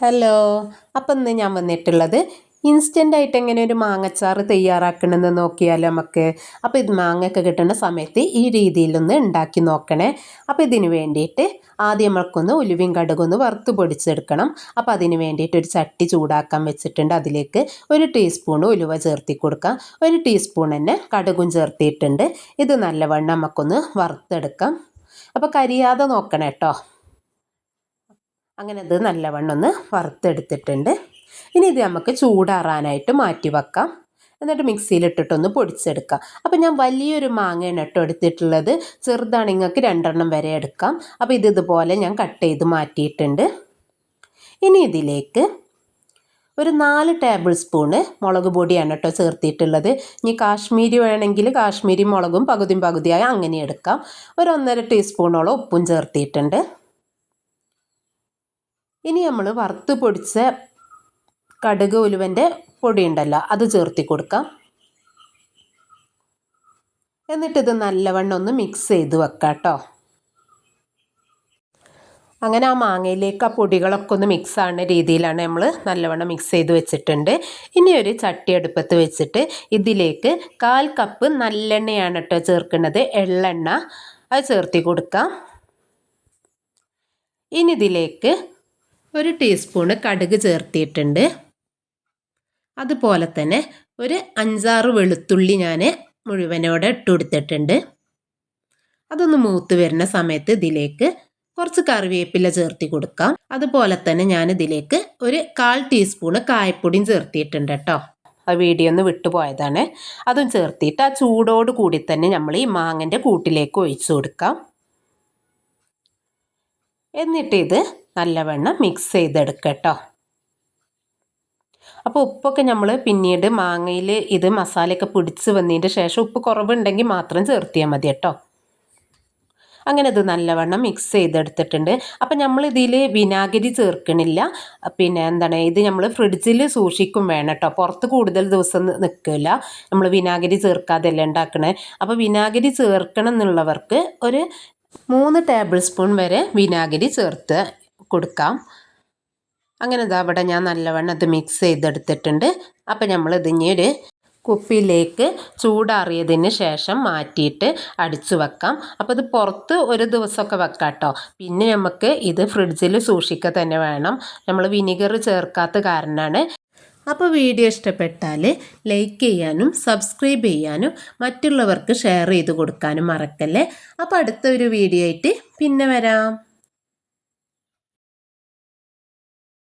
Hello അപ്പം ഇന്ന് ഞാൻ വന്നിട്ടുള്ളത് ഇൻസ്റ്റന്റ് ആയിട്ട് എങ്ങനെ ഒരു മാങ്ങച്ചാറ് തയ്യാറാക്കണമെന്ന് നോക്കിയാലോ നമുക്ക്. അപ്പോൾ ഇത് മാങ്ങയൊക്കെ കിട്ടുന്ന സമയത്ത് ഈ രീതിയിലൊന്ന് ഉണ്ടാക്കി നോക്കണേ. അപ്പോൾ ഇതിന് വേണ്ടിയിട്ട് ആദ്യം നമ്മൾക്കൊന്ന് ഉലുവയും കടുകൊന്ന് വറുത്ത് പൊടിച്ചെടുക്കണം. അപ്പോൾ അതിന് വേണ്ടിയിട്ട് ഒരു ചട്ടി ചൂടാക്കാൻ വെച്ചിട്ടുണ്ട്. അതിലേക്ക് ഒരു ടീസ്പൂൺ ഉലുവ ചേർത്തി കൊടുക്കാം. ഒരു ടീസ്പൂൺ തന്നെ കടുകും ചേർത്തിയിട്ടുണ്ട്. ഇത് നല്ലവണ്ണം നമുക്കൊന്ന് വറുത്തെടുക്കാം. അപ്പോൾ കരിയാതെ നോക്കണം കേട്ടോ അങ്ങനെ ഇത് നല്ലവണ്ണം ഒന്ന് വറുത്തെടുത്തിട്ടുണ്ട്. ഇനി ഇത് നമുക്ക് ചൂടാറാനായിട്ട് മാറ്റി വെക്കാം. എന്നിട്ട് മിക്സിയിലിട്ടിട്ടൊന്ന് പൊടിച്ചെടുക്കാം. അപ്പോൾ ഞാൻ വലിയൊരു മാങ്ങയാണ് കേട്ടോ എടുത്തിട്ടുള്ളത്. ചെറുതാണ് നിങ്ങൾക്ക് രണ്ടെണ്ണം വരെ എടുക്കാം. അപ്പോൾ ഇത് ഇതുപോലെ ഞാൻ കട്ട് ചെയ്ത് മാറ്റിയിട്ടുണ്ട്. ഇനി ഇതിലേക്ക് ഒരു നാല് ടേബിൾ സ്പൂണ് മുളക് പൊടിയാണ് കേട്ടോ ചേർത്തിട്ടുള്ളത് ഇനി കാശ്മീരി വേണമെങ്കിൽ കാശ്മീരി മുളകും പകുതിയും പകുതിയായി അങ്ങനെ എടുക്കാം. ഒരു ഒന്നര ടീസ്പൂണോളം ഉപ്പും ചേർത്തിയിട്ടുണ്ട്. ഇനി നമ്മൾ വറുത്ത് പൊടിച്ച കടുക് ഉലുവന്റെ പൊടി ഉണ്ടല്ലോ അത് ചേർത്തി കൊടുക്കാം. എന്നിട്ടിത് നല്ലവണ്ണം ഒന്ന് മിക്സ് ചെയ്ത് വെക്കാം കേട്ടോ അങ്ങനെ ആ മാങ്ങയിലേക്ക് ആ പൊടികളൊക്കെ ഒന്ന് മിക്സ് ആവുന്ന രീതിയിലാണ് നമ്മൾ നല്ലവണ്ണം മിക്സ് ചെയ്ത് വെച്ചിട്ടുണ്ട്. ഇനി ഒരു ചട്ടി അടുപ്പത്ത് വെച്ചിട്ട് ഇതിലേക്ക് കാൽ കപ്പ് നല്ലെണ്ണയാണ് കേട്ടോ ചേർക്കുന്നത് എള്ളെണ്ണ അത് ചേർത്തി കൊടുക്കാം. ഇനി ഇതിലേക്ക് ഒരു ടീസ്പൂണ് കടുക് ചേർത്തിയിട്ടുണ്ട്. അതുപോലെ തന്നെ ഒരു അഞ്ചാറ് വെളുത്തുള്ളി ഞാൻ മുഴുവനോടെ ഇട്ട് കൊടുത്തിട്ടുണ്ട്. അതൊന്ന് മൂത്ത് വരുന്ന സമയത്ത് ഇതിലേക്ക് കുറച്ച് കറിവേപ്പില ചേർത്തി കൊടുക്കാം. അതുപോലെ തന്നെ ഞാൻ ഇതിലേക്ക് ഒരു കാൽ ടീസ്പൂണ് കായപ്പൊടിയും ചേർത്തിയിട്ടുണ്ട് കേട്ടോ. ആ വീഡിയോ ഒന്ന് വിട്ടുപോയതാണ് അതും ചേർത്തിയിട്ട് ആ ചൂടോട് കൂടി തന്നെ നമ്മൾ ഈ മാങ്ങന്റെ കൂട്ടിലേക്ക് ഒഴിച്ചു കൊടുക്കാം. എന്നിട്ട് ഇത് നല്ലവണ്ണം മിക്സ് ചെയ്തെടുക്കട്ടോ. അപ്പോൾ ഉപ്പൊക്കെ നമ്മൾ പിന്നീട് മാങ്ങയിൽ ഇത് മസാലയൊക്കെ പിടിച്ച് വന്നതിന്റെ ശേഷം ഉപ്പ് കുറവുണ്ടെങ്കിൽ മാത്രം ചേർത്തിയാൽ മതി കേട്ടോ അങ്ങനെ ഇത് നല്ലവണ്ണം മിക്സ് ചെയ്തെടുത്തിട്ടുണ്ട്. അപ്പം നമ്മൾ ഇതിൽ വിനാഗിരി ചേർക്കണില്ല. പിന്നെ എന്താണ് ഇത് നമ്മൾ ഫ്രിഡ്ജിൽ സൂക്ഷിക്കും വേണം കേട്ടോ പുറത്ത് കൂടുതൽ ദിവസം നിൽക്കില്ല നമ്മൾ വിനാഗിരി ചേർക്കാതെയല്ല ഉണ്ടാക്കണേ. അപ്പോൾ വിനാഗിരി ചേർക്കണം എന്നുള്ളവർക്ക് ഒരു മൂന്ന് ടേബിൾ സ്പൂൺ വരെ വിനാഗിരി ചേർത്ത് കൊടുക്കാം. അങ്ങനെ ഇതാ അവിടെ ഞാൻ നല്ലവണ്ണം അത് മിക്സ് ചെയ്തെടുത്തിട്ടുണ്ട്. അപ്പോൾ നമ്മൾ ഇതിഞ്ഞൊരു കുപ്പിയിലേക്ക് ചൂടാറിയതിന് ശേഷം മാറ്റിയിട്ട് അടിച്ചു വെക്കാം. അപ്പോൾ ഇത് പുറത്ത് ഒരു ദിവസമൊക്കെ വെക്കാം കേട്ടോ പിന്നെ നമുക്ക് ഇത് ഫ്രിഡ്ജിൽ സൂക്ഷിക്കുക തന്നെ വേണം. നമ്മൾ വിനിഗർ ചേർക്കാത്ത കാരണമാണ് അപ്പോൾ വീഡിയോ ഇഷ്ടപ്പെട്ടാൽ ലൈക്ക് ചെയ്യാനും സബ്സ്ക്രൈബ് ചെയ്യാനും മറ്റുള്ളവർക്ക് ഷെയർ ചെയ്ത് കൊടുക്കാനും മറക്കല്ലേ? അപ്പോൾ അടുത്ത ഒരു വീഡിയോ ആയിട്ട് പിന്നെ വരാം.